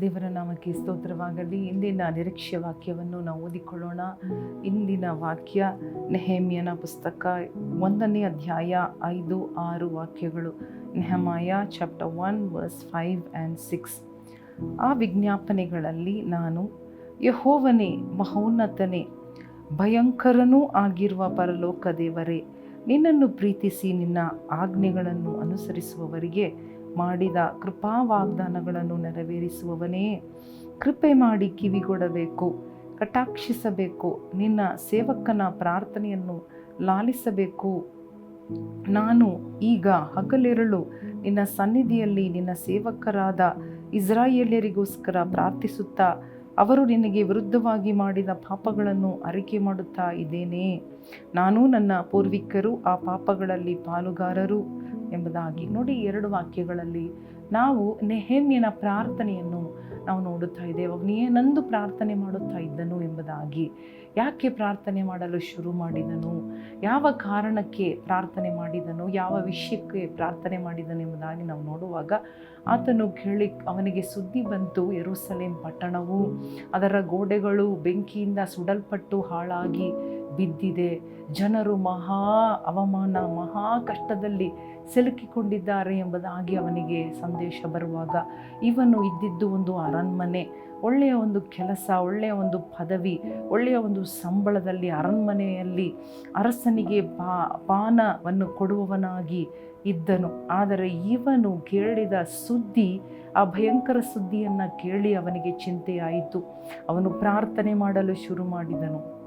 ದೇವರ ನಾಮಕ್ಕೆ ಸ್ತೋತ್ರವಾಗಲಿ. ಇಂದಿನ ನಿರೀಕ್ಷೆ ವಾಕ್ಯವನ್ನು ನಾವು ಓದಿಕೊಳ್ಳೋಣ. ಇಂದಿನ ವಾಕ್ಯ, ನೆಹೇಮಿಯನ ಪುಸ್ತಕ, ಒಂದನೇ ಅಧ್ಯಾಯ, ಐದು, ಆರು ವಾಕ್ಯಗಳು. Nehemiah chapter one verse five and six ಆ ವಿಜ್ಞಾಪನೆಗಳಲ್ಲಿ ನಾನು, ಯಹೋವನೇ ಮಹೋನ್ನತನೇ, ಭಯಂಕರನೂ ಆಗಿರುವ ಪರಲೋಕ ದೇವರೇ, ನಿನ್ನನ್ನು ಪ್ರೀತಿಸಿ ನಿನ್ನ ಆಜ್ಞೆಗಳನ್ನು ಅನುಸರಿಸುವವರಿಗೆ ಮಾಡಿದ ಕೃಪಾ ವಾಗ್ದಾನಗಳನ್ನು ನೆರವೇರಿಸುವವನೇ. ಕೃಪೆ ಮಾಡಿ ಕಿವಿಗೊಡಬೇಕು, ಕಟಾಕ್ಷಿಸಬೇಕು. ನಿನ್ನ ಸೇವಕನ ಪ್ರಾರ್ಥನೆಯನ್ನು ಲಾಲಿಸಬೇಕು. ನಾನು ಈಗ ಹಗಲಿರಳು ನಿನ್ನ ಸನ್ನಿಧಿಯಲ್ಲಿ ನಿನ್ನ ಸೇವಕರಾದ ಇಸ್ರಾಯೇಲ್ಯರಿಗೋಸ್ಕರ ಪ್ರಾರ್ಥಿಸುತ್ತಾ, ಅವರು ನಿನಗೆ ವಿರುದ್ಧವಾಗಿ ಮಾಡಿದ ಪಾಪಗಳನ್ನು ಅರಿಕೆ ಮಾಡುತ್ತಾ ಇದ್ದೇನೆ. ನಾನು ನನ್ನ ಪೂರ್ವಿಕರು ಆ ಪಾಪಗಳಲ್ಲಿ ಪಾಲುಗಾರರು. ಎಂಬುದಾಗಿ ನೋಡಿ ಎರಡು ವಾಕ್ಯಗಳಲ್ಲಿ ನಾವು ನೆಹೇಮ್ಯನ ಪ್ರಾರ್ಥನೆಯನ್ನು ನಾವು ನೋಡುತ್ತಾ ಇದ್ದೇವೆ. ಅವನು ಏನಂದು ಪ್ರಾರ್ಥನೆ ಮಾಡುತ್ತಾ ಇದ್ದನು ಎಂಬುದಾಗಿ. ಯಾಕೆ ಪ್ರಾರ್ಥನೆ ಮಾಡಲು ಶುರು ಮಾಡಿದನು? ಯಾವ ಕಾರಣಕ್ಕೆ ಪ್ರಾರ್ಥನೆ ಮಾಡಿದನು? ಯಾವ ವಿಷಯಕ್ಕೆ ಪ್ರಾರ್ಥನೆ ಮಾಡಿದನು ಎಂಬುದಾಗಿ ನಾವು ನೋಡುವಾಗ ಆತನು ಕೇಳಿ ಅವನಿಗೆ ಸುದ್ದಿ ಬಂತು. ಎರುಸಲೇಂ ಪಟ್ಟಣವು ಅದರ ಗೋಡೆಗಳು ಬೆಂಕಿಯಿಂದ ಸುಡಲ್ಪಟ್ಟು ಹಾಳಾಗಿ ಬಿದ್ದಿದೆ. ಜನರು ಮಹಾ ಅವಮಾನ, ಮಹಾ ಕಷ್ಟದಲ್ಲಿ ಸಿಲುಕಿಕೊಂಡಿದ್ದಾರೆ ಎಂಬುದಾಗಿ ಅವನಿಗೆ ಸಂದೇಶ ಬರುವಾಗ ಇವನು ಇದ್ದಿದ್ದು ಒಂದು ಅರಣ್ಮನೆ, ಒಳ್ಳೆಯ ಒಂದು ಕೆಲಸ, ಒಳ್ಳೆಯ ಒಂದು ಪದವಿ, ಒಳ್ಳೆಯ ಒಂದು ಸಂಬಳದಲ್ಲಿ ಅರಣ್ಮನೆಯಲ್ಲಿ ಅರಸನಿಗೆ ಪಾ, ಪಾನವನ್ನು ಕೊಡುವವನಾಗಿ ಇದ್ದನು. ಆದರೆ ಇವನು ಕೇಳಿದ ಸುದ್ದಿ, ಆ ಭಯಂಕರ ಸುದ್ದಿಯನ್ನು ಕೇಳಿ ಅವನಿಗೆ ಚಿಂತೆಯಾಯಿತು. ಅವನು ಪ್ರಾರ್ಥನೆ ಮಾಡಲು ಶುರು ಮಾಡಿದನು.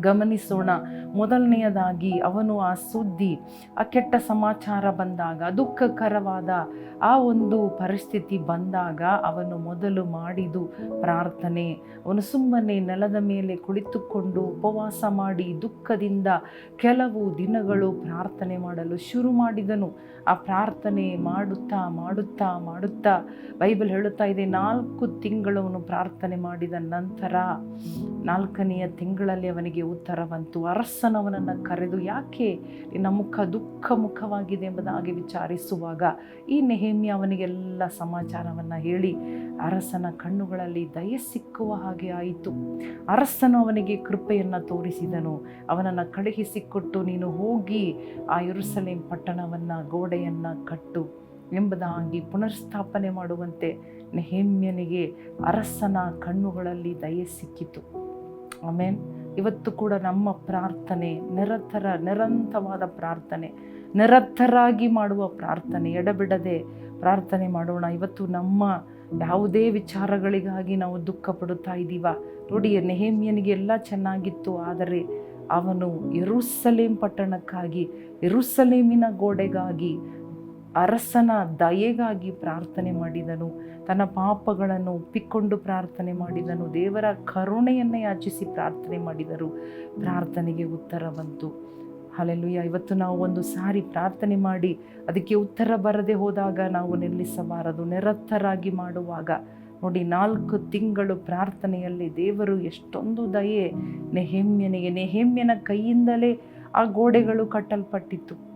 ಗಮನಿಸೋಣ. ಮೊದಲನೆಯದಾಗಿ ಅವನು ಆ ಸುದ್ದಿ, ಆ ಕೆಟ್ಟ ಸಮಾಚಾರ ಬಂದಾಗ, ದುಃಖಕರವಾದ ಆ ಒಂದು ಪರಿಸ್ಥಿತಿ ಬಂದಾಗ ಅವನು ಮೊದಲು ಮಾಡಿದು ಪ್ರಾರ್ಥನೆ. ಅವನು ಸುಮ್ಮನೆ ನೆಲದ ಮೇಲೆ ಕುಳಿತುಕೊಂಡು ಉಪವಾಸ ಮಾಡಿ ದುಃಖದಿಂದ ಕೆಲವು ದಿನಗಳು ಪ್ರಾರ್ಥನೆ ಮಾಡಲು ಶುರು ಮಾಡಿದನು. ಆ ಪ್ರಾರ್ಥನೆ ಮಾಡುತ್ತಾ ಮಾಡುತ್ತಾ ಮಾಡುತ್ತಾ ಬೈಬಲ್ ಹೇಳುತ್ತಾ ಇದೆ, ನಾಲ್ಕು ತಿಂಗಳು ಅವನು ಪ್ರಾರ್ಥನೆ ಮಾಡಿದ ನಂತರ ನಾಲ್ಕನೆಯ ತಿಂಗಳಲ್ಲಿ ಅವನಿಗೆ ಉತ್ತರ ಬಂತು ಅರಸನವನನ್ನು ಕರೆದು ಯಾಕೆ ನಿನ್ನ ಮುಖ ದುಃಖ ಮುಖವಾಗಿದೆ ಎಂಬುದಾಗಿ ವಿಚಾರಿಸುವಾಗ ಈ ನೆಹೇಮಿ ಅವನಿಗೆಲ್ಲ ಸಮಾಚಾರವನ್ನು ಹೇಳಿ ಅರಸನ ಕಣ್ಣುಗಳಲ್ಲಿ ದಯ ಸಿಕ್ಕುವ ಹಾಗೆ ಆಯಿತು. ಅರಸನು ಅವನಿಗೆ ಕೃಪೆಯನ್ನು ತೋರಿಸಿದನು. ಅವನನ್ನು ಕಳುಹಿಸಿಕೊಟ್ಟು ನೀನು ಹೋಗಿ ಆ ಯುರುಸಲೇಂ ಪಟ್ಟಣವನ್ನು, ಗೋಡೆಯನ್ನು ಕಟ್ಟು ಎಂಬುದಾಗಿ ಪುನರ್ಸ್ಥಾಪನೆ ಮಾಡುವಂತೆ ನೆಹೇಮ್ಯನಿಗೆ ಅರಸನ ಕಣ್ಣುಗಳಲ್ಲಿ ದಯೆ ಸಿಕ್ಕಿತು. ಆಮೇನ್. ಇವತ್ತು ಕೂಡ ನಮ್ಮ ಪ್ರಾರ್ಥನೆ, ನಿರತರ, ನಿರಂತರವಾದ ಪ್ರಾರ್ಥನೆ, ನಿರತರಾಗಿ ಮಾಡುವ ಪ್ರಾರ್ಥನೆ, ಎಡಬಿಡದೆ ಪ್ರಾರ್ಥನೆ ಮಾಡೋಣ. ಇವತ್ತು ನಮ್ಮ ಯಾವುದೇ ವಿಚಾರಗಳಿಗಾಗಿ ನಾವು ದುಃಖ ಪಡುತ್ತಾ ಇದ್ದೀವ. ನೋಡಿ, ನೆಹೇಮಿಯನಿಗೆ ಎಲ್ಲ ಚೆನ್ನಾಗಿತ್ತು, ಆದರೆ ಅವನು ಎರುಸಲೇಮ್ ಪಟ್ಟಣಕ್ಕಾಗಿ ಎರುಸಲೇಮಿನ ಗೋಡೆಗಾಗಿ, ಅರಸನ ದಯೆಗಾಗಿ ಪ್ರಾರ್ಥನೆ ಮಾಡಿದನು. ತನ್ನ ಪಾಪಗಳನ್ನು ಒಪ್ಪಿಕೊಂಡು ಪ್ರಾರ್ಥನೆ ಮಾಡಿದನು. ದೇವರ ಕರುಣೆಯನ್ನು ಯಾಚಿಸಿ ಪ್ರಾರ್ಥನೆ ಮಾಡಿದರು. ಪ್ರಾರ್ಥನೆಗೆ ಉತ್ತರ ಬಂತು. ಅಲ್ಲೆಲ್ಲುಯ್ಯ ಇವತ್ತು ನಾವು ಒಂದು ಸಾರಿ ಪ್ರಾರ್ಥನೆ ಮಾಡಿ ಅದಕ್ಕೆ ಉತ್ತರ ಬರದೆ ಹೋದಾಗ ನಾವು ನಿಲ್ಲಿಸಬಾರದು. ನಿರತ್ತರಾಗಿ ಮಾಡುವಾಗ ನೋಡಿ, ನಾಲ್ಕು ತಿಂಗಳು ಪ್ರಾರ್ಥನೆಯಲ್ಲಿ ದೇವರು ಎಷ್ಟೊಂದು ದಯೆ ನೆಹೆಮ್ಯನಿಗೆ. ನೆಹೆಮ್ಯನ ಕೈಯಿಂದಲೇ ಆ ಗೋಡೆಗಳು ಕಟ್ಟಲ್ಪಟ್ಟಿತ್ತು.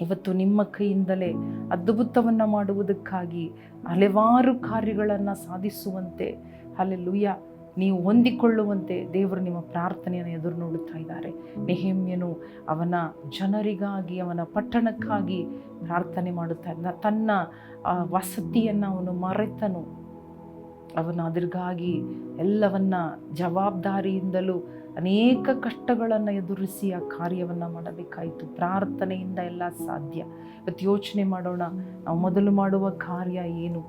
ಇವತ್ತು ನಿಮ್ಮ ಕೈಯಿಂದಲೇ ಅದ್ಭುತವನ್ನು ಮಾಡುವುದಕ್ಕಾಗಿ ಹಲವಾರು ಕಾರ್ಯಗಳನ್ನು ಸಾಧಿಸುವಂತೆ ಅಲ್ಲೆಲ್ಲೂಯ್ಯ ನೀವು ಹೊಂದಿಕೊಳ್ಳುವಂತೆ ದೇವರು ನಿಮ್ಮ ಪ್ರಾರ್ಥನೆಯನ್ನು ಎದುರು ನೋಡುತ್ತಾ ಇದ್ದಾರೆ. ನೆಹೆಮ್ಯನು ಅವನ ಜನರಿಗಾಗಿ, ಅವನ ಪಟ್ಟಣಕ್ಕಾಗಿ ಪ್ರಾರ್ಥನೆ ಮಾಡುತ್ತಾ ತನ್ನ ವಸತಿಯನ್ನು ಅವನು ಮರೆತನು. ಅವನು ಅದರಿಗಾಗಿ ಎಲ್ಲವನ್ನ ಜವಾಬ್ದಾರಿಯಿಂದಲೂ ಅನೇಕ ಕಷ್ಟಗಳನ್ನು ಎದುರಿಸಿ ಆ ಕಾರ್ಯವನ್ನು ಮಾಡಬೇಕಾಯಿತು. ಪ್ರಾರ್ಥನೆಯಿಂದ ಎಲ್ಲ ಸಾಧ್ಯ. ಇವತ್ತು ಯೋಚನೆ ಮಾಡೋಣ. ನಾವು ಮೊದಲು ಮಾಡುವ ಕಾರ್ಯ ಏನು?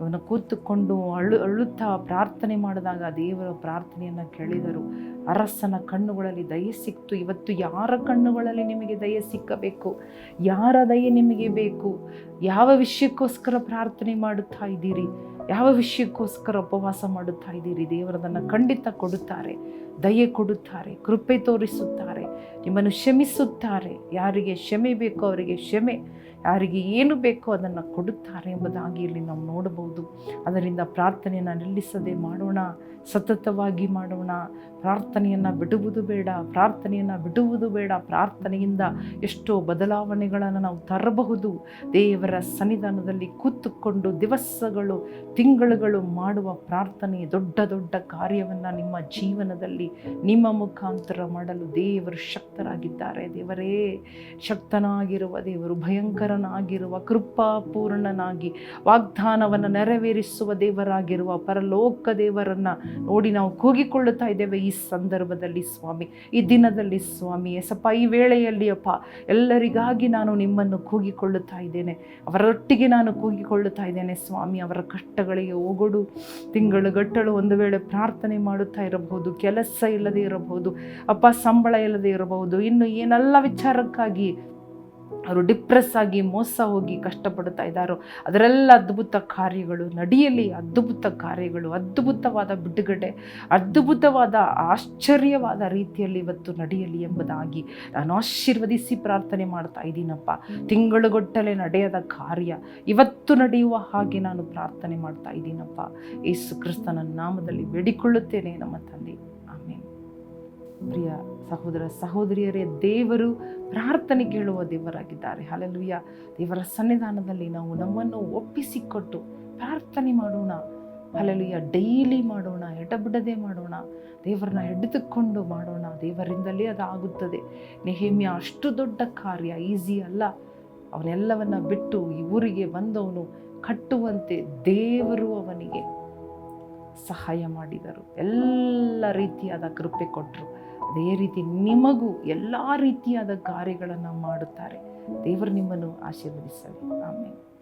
ಅವನು ಕೂತುಕೊಂಡು ಅಳು, ಅಳುತ್ತಾ ಪ್ರಾರ್ಥನೆ ಮಾಡಿದಾಗ ದೇವರ ಪ್ರಾರ್ಥನೆಯನ್ನು ಕೇಳಿದರು. ಅರಸನ ಕಣ್ಣುಗಳಲ್ಲಿ ದಯೆ ಸಿಕ್ತು. ಇವತ್ತು ಯಾರ ಕಣ್ಣುಗಳಲ್ಲಿ ನಿಮಗೆ ದಯೆ ಸಿಕ್ಕಬೇಕು? ಯಾರ ದಯೆ ನಿಮಗೆ ಬೇಕು? ಯಾವ ವಿಷಯಕ್ಕೋಸ್ಕರ ಪ್ರಾರ್ಥನೆ ಮಾಡುತ್ತಾ ಇದ್ದೀರಿ? ಯಾವ ವಿಷಯಕ್ಕೋಸ್ಕರ ಉಪವಾಸ ಮಾಡುತ್ತಾ ಇದ್ದೀರಿ? ದೇವರದನ್ನು ಖಂಡಿತ ಕೊಡುತ್ತಾರೆ, ದಯೆ ಕೊಡುತ್ತಾರೆ, ಕೃಪೆ ತೋರಿಸುತ್ತಾರೆ, ನಿಮ್ಮನ್ನು ಕ್ಷಮಿಸುತ್ತಾರೆ. ಯಾರಿಗೆ ಕ್ಷಮೆ ಬೇಕೋ ಅವರಿಗೆ ಕ್ಷಮೆ, ಯಾರಿಗೆ ಏನು ಬೇಕೋ ಅದನ್ನು ಕೊಡುತ್ತಾರೆ ಎಂಬುದಾಗಿ ಇಲ್ಲಿ ನಾವು ನೋಡಬಹುದು. ಅದರಿಂದ ಪ್ರಾರ್ಥನೆಯನ್ನು ನಿಲ್ಲಿಸದೆ ಮಾಡೋಣ, ಸತತವಾಗಿ ಮಾಡೋಣ. ಪ್ರಾರ್ಥನೆಯನ್ನು ಬಿಡುವುದು ಬೇಡ, ಪ್ರಾರ್ಥನೆಯನ್ನು ಬಿಡುವುದು ಬೇಡ. ಪ್ರಾರ್ಥನೆಯಿಂದ ಎಷ್ಟೋ ಬದಲಾವಣೆಗಳನ್ನು ನಾವು ತರಬಹುದು. ದೇವರ ಸನ್ನಿಧಾನದಲ್ಲಿ ಕೂತುಕೊಂಡು ದಿವಸಗಳು ತಿಂಗಳುಗಳು ಮಾಡುವ ಪ್ರಾರ್ಥನೆ ದೊಡ್ಡ ದೊಡ್ಡ ಕಾರ್ಯವನ್ನು ನಿಮ್ಮ ಜೀವನದಲ್ಲಿ ನಿಮ್ಮ ಮುಖಾಂತರ ಮಾಡಲು ದೇವರು ಶಕ್ತರಾಗಿದ್ದಾರೆ. ದೇವರೇ, ಶಕ್ತನಾಗಿರುವ ದೇವರು, ಭಯಂಕರನಾಗಿರುವ, ಕೃಪಾಪೂರ್ಣನಾಗಿ ವಾಗ್ದಾನವನ್ನು ನೆರವೇರಿಸುವ ದೇವರಾಗಿರುವ ಪರಲೋಕ ದೇವರನ್ನು ನೋಡಿ ನಾವು ಕೂಗಿಕೊಳ್ಳುತ್ತಾ ಇದ್ದೇವೆ ಈ ಸಂದರ್ಭದಲ್ಲಿ ಸ್ವಾಮಿ. ಈ ದಿನದಲ್ಲಿ ಸ್ವಾಮಿ, ಎಸಪ್ಪ, ಈ ವೇಳೆಯಲ್ಲಿ ಅಪ್ಪ, ಎಲ್ಲರಿಗಾಗಿ ನಾನು ನಿಮ್ಮನ್ನು ಕೂಗಿಕೊಳ್ಳುತ್ತಾ ಇದ್ದೇನೆ. ಅವರೊಟ್ಟಿಗೆ ನಾನು ಕೂಗಿಕೊಳ್ಳುತ್ತಾ ಇದ್ದೇನೆ ಸ್ವಾಮಿ. ಅವರ ಕಷ್ಟಗಳಿಗೆ ತಿಂಗಳು ತಿಂಗಳುಗಟ್ಟಲು ಒಂದು ವೇಳೆ ಪ್ರಾರ್ಥನೆ ಮಾಡುತ್ತಾ ಇರಬಹುದು, ಕೆಲಸ ಇಲ್ಲದೆ ಇರಬಹುದು, ಅಪ್ಪ, ಸಂಬಳ ಇಲ್ಲದೆ ಇರಬಹುದು, ಇನ್ನು ಏನೆಲ್ಲ ವಿಚಾರಕ್ಕಾಗಿ ಅವರು ಡಿಪ್ರೆಸ್ ಆಗಿ, ಮೋಸ ಹೋಗಿ ಕಷ್ಟಪಡ್ತಾ ಇದ್ದಾರೋ, ಅದರೆಲ್ಲ ಅದ್ಭುತ ಕಾರ್ಯಗಳು, ನಡೆಯಲಿ ಅದ್ಭುತ ಕಾರ್ಯಗಳು, ಅದ್ಭುತವಾದ ಬಿಡುಗಡೆ, ಅದ್ಭುತವಾದ ಆಶ್ಚರ್ಯವಾದ ರೀತಿಯಲ್ಲಿ ಇವತ್ತು ನಡೆಯಲಿ ಎಂಬುದಾಗಿ ನಾನು ಆಶೀರ್ವದಿಸಿ ಪ್ರಾರ್ಥನೆ ಮಾಡ್ತಾ ಇದ್ದೀನಪ್ಪ. ತಿಂಗಳುಗೊಟ್ಟಲೆ ನಡೆಯದ ಕಾರ್ಯ ಇವತ್ತು ನಡೆಯುವ ಹಾಗೆ ನಾನು ಪ್ರಾರ್ಥನೆ ಮಾಡ್ತಾ ಇದ್ದೀನಪ್ಪ. ಯೇಸು ಕ್ರಿಸ್ತನ ನಾಮದಲ್ಲಿ ಬೇಡಿಕೊಳ್ಳುತ್ತೇನೆ ನಮ್ಮ ತಂದೆ. ಪ್ರಿಯ ಸಹೋದರ ಸಹೋದರಿಯರೇ, ದೇವರು ಪ್ರಾರ್ಥನೆ ಕೇಳುವ ದೇವರಾಗಿದ್ದಾರೆ. ಹಲಲುಯ್ಯ ದೇವರ ಸನ್ನಿಧಾನದಲ್ಲಿ ನಾವು ನಮ್ಮನ್ನು ಒಪ್ಪಿಸಿಕೊಟ್ಟು ಪ್ರಾರ್ಥನೆ ಮಾಡೋಣ. ಹಲಲುಯ್ಯ ಡೈಲಿ ಮಾಡೋಣ, ಎಡಬಿಡದೆ ಮಾಡೋಣ. ದೇವರನ್ನ ಹಿಡಿದುಕೊಂಡು ಮಾಡೋಣ. ದೇವರಿಂದಲೇ ಅದಾಗುತ್ತದೆ. ನೆಹಮ್ಯ ಅಷ್ಟು ದೊಡ್ಡ ಕಾರ್ಯ, ಈಸಿ ಅಲ್ಲ. ಅವನೆಲ್ಲವನ್ನ ಬಿಟ್ಟು ಈ ಊರಿಗೆ ಬಂದವನು ಕಟ್ಟುವಂತೆ ದೇವರು ಅವನಿಗೆ ಸಹಾಯ ಮಾಡಿದರು. ಎಲ್ಲ ರೀತಿಯಾದ ಕೃಪೆ ಕೊಟ್ಟರು. ಅದೇ ರೀತಿ ನಿಮಗೂ ಎಲ್ಲ ರೀತಿಯಾದ ಕಾರ್ಯಗಳನ್ನು ಮಾಡುತ್ತಾರೆ. ದೇವರು ನಿಮ್ಮನ್ನು ಆಶೀರ್ವದಿಸಲಿ. ಆಮೇಲೆ